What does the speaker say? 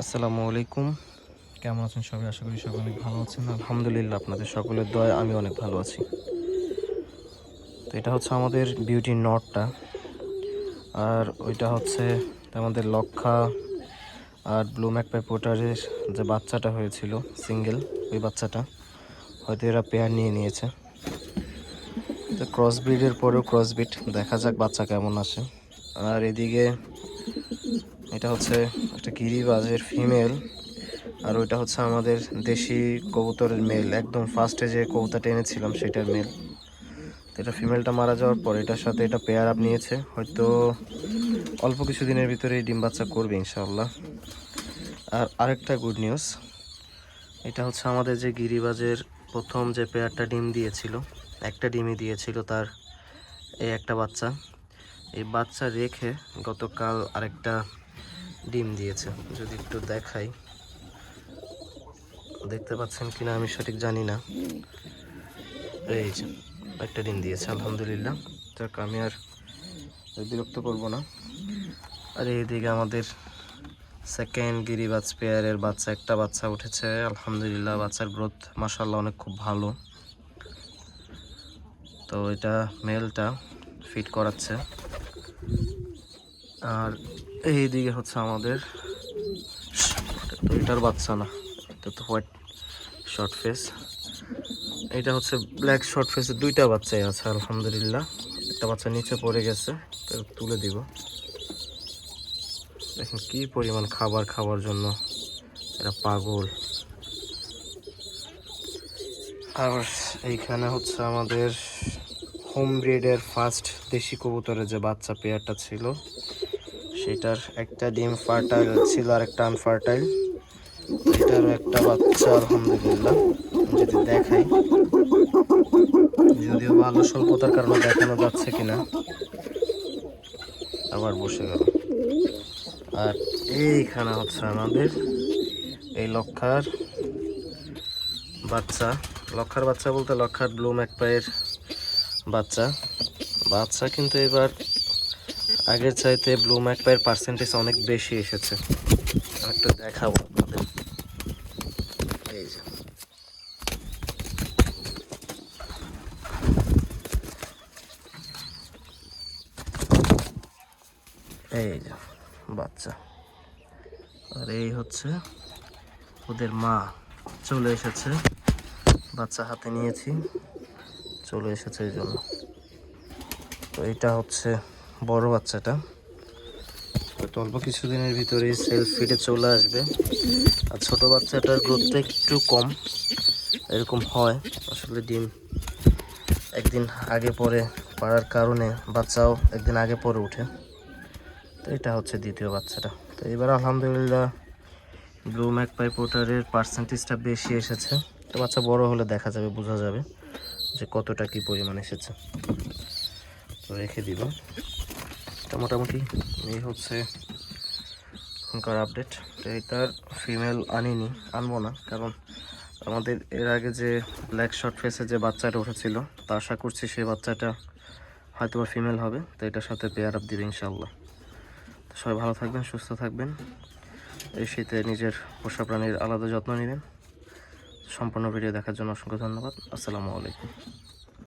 আসসালামু আলাইকুম। কেমন আছেন সবাই? আশা করি সবাই অনেক ভালো আছেন। আলহামদুলিল্লাহ আপনাদের সকলের দয়া আমি অনেক ভালো আছি। তো এটা হচ্ছে আমাদের বিউটি নটটা আর ওইটা হচ্ছে আমাদের লক্ষা আর ব্লু ম্যাকপাই পোটারের যে বাচ্চাটা হয়েছিল সিঙ্গেল ওই বাচ্চাটা। হয়তো এরা পেয়ার নিয়ে নিয়েছে। তো ক্রস ব্রিডের পরেও ক্রস ব্রিড দেখা যাক বাচ্চা কেমন আসে। আর এদিকে এটা হচ্ছে একটা গিরিবাজের ফিমেল, আর ওইটা হচ্ছে আমাদের দেশি কবুতরের মেল। একদম ফার্স্টে যে কবুতরটা এনেছিলাম সেটার মেল। তো এটা ফিমেলটা মারা যাওয়ার পর এটার সাথে এটা পেয়ার আপ নিয়েছে। হয়তো অল্প কিছু দিনের ভিতরে ডিম বাচ্চা করবে ইনশাআল্লাহ। আর আরেকটা গুড নিউজ এটা হচ্ছে আমাদের যে গিরিবাজের প্রথম যে পেয়ারটা ডিম দিয়েছিল, একটা ডিমই দিয়েছিল তার এই একটা বাচ্চা। এই বাচ্চা রেখে গতকাল আরেকটা ডিম দিয়েছে। যদি একটু দেখাই। দেখতে পাচ্ছেন কিনা আমি সঠিক জানি না। এই যে, একটা ডিম দিয়েছে, আলহামদুলিল্লাহ। যাক, আমি আর বিরক্ত করব না। আর এইদিকে আমাদের সেকেন্ড গিরিবাজ পেয়ারের বাচ্চা, একটা বাচ্চা উঠেছে। আলহামদুলিল্লাহ, বাচ্চার গ্রোথ মাসাল্লাহ অনেক খুব ভালো। তো এটা মেলটা ফিট করাচ্ছে। আর এই দিকে হচ্ছে আমাদের। তো এটার বাচ্চা না, এটা তো হোয়াইট শর্ট ফেস এটা হচ্ছে ব্ল্যাক শর্ট ফেসের দুইটা বাচ্চাই আছে, আলহামদুলিল্লাহ। একটা বাচ্চা নিচে পড়ে গেছে তুলে দিব। দেখেন কি পরিমাণ খাবার খাওয়ার জন্য। এরা পাগল। আর এইখানে হচ্ছে আমাদের হোম ব্রিডের ফার্স্ট দেশি কবুতরের যে বাচ্চা পেয়ারটা ছিল সেটার একটা ডিম ফার্টাইল ছিল আর একটা আনফার্টাইল এটারও একটা বাচ্চা, আলহামদুলিল্লাহ। যদি দেখাই, যদিও ভালো স্বল্পতার কারণে দেখানো যাচ্ছে কিনা। আবার বসে গেল। আর এইখানে হচ্ছে আমাদের এই লক্ষার বাচ্চা। লক্ষার বাচ্চা বলতে লক্ষার ব্লুম এক পায়ের বাচ্চা। বাচ্চা কিন্তু এবার আগের চাইতে ব্লু ম্যাকপাইয়ের পার্সেন্টেজ অনেক বেশি এসেছে। একটা দেখাবো আপনাদের। এই যে। এই যে, বাচ্চা। আর এই হচ্ছে ওদের মা। চলে এসেছে। বাচ্চা হাতে নিয়েছি। চলে এসেছে এই জন্য। তো এটা হচ্ছে বড় বাচ্চাটা। তো অল্প কিছুদিনের ভিতরেই সেলফ ফিটে চলে আসবে। আর ছোট বাচ্চাটার গ্রোথটা একটু কম। এরকম হয়। আসলে ডিম একদিন আগে পরে পাড়ার কারণে বাচ্চাও একদিন আগে পরে উঠে তো এটা হচ্ছে দ্বিতীয় বাচ্চাটা। তো এবার আলহামদুলিল্লাহ ব্লু ম্যাকপাই পোটারের পার্সেন্টেজটা বেশি এসেছে। তো বাচ্চা বড় হলে দেখা যাবে, বোঝা যাবে যে কতটা কি পরিমাণ এসেছে। তো রেখে দিব। এটা মোটামুটি এই হচ্ছে এখনকার আপডেট তো এটার ফিমেল আনিনি, আনব না, কারণ আমাদের এর আগে যে ব্ল্যাক শর্ট ফেসে যে বাচ্চাটা উঠেছিল, তা আশা করছি সেই বাচ্চাটা হয়তো বা ফিমেল হবে, তো এটার সাথে পেয়ার আপ দিবে ইনশাল্লাহ তো সবাই ভালো থাকবেন, সুস্থ থাকবেন। এই শীতে নিজের পোষা প্রাণীর আলাদা যত্ন নেবেন। সম্পূর্ণ ভিডিও দেখার জন্য অসংখ্য ধন্যবাদ। আসসালামু আলাইকুম।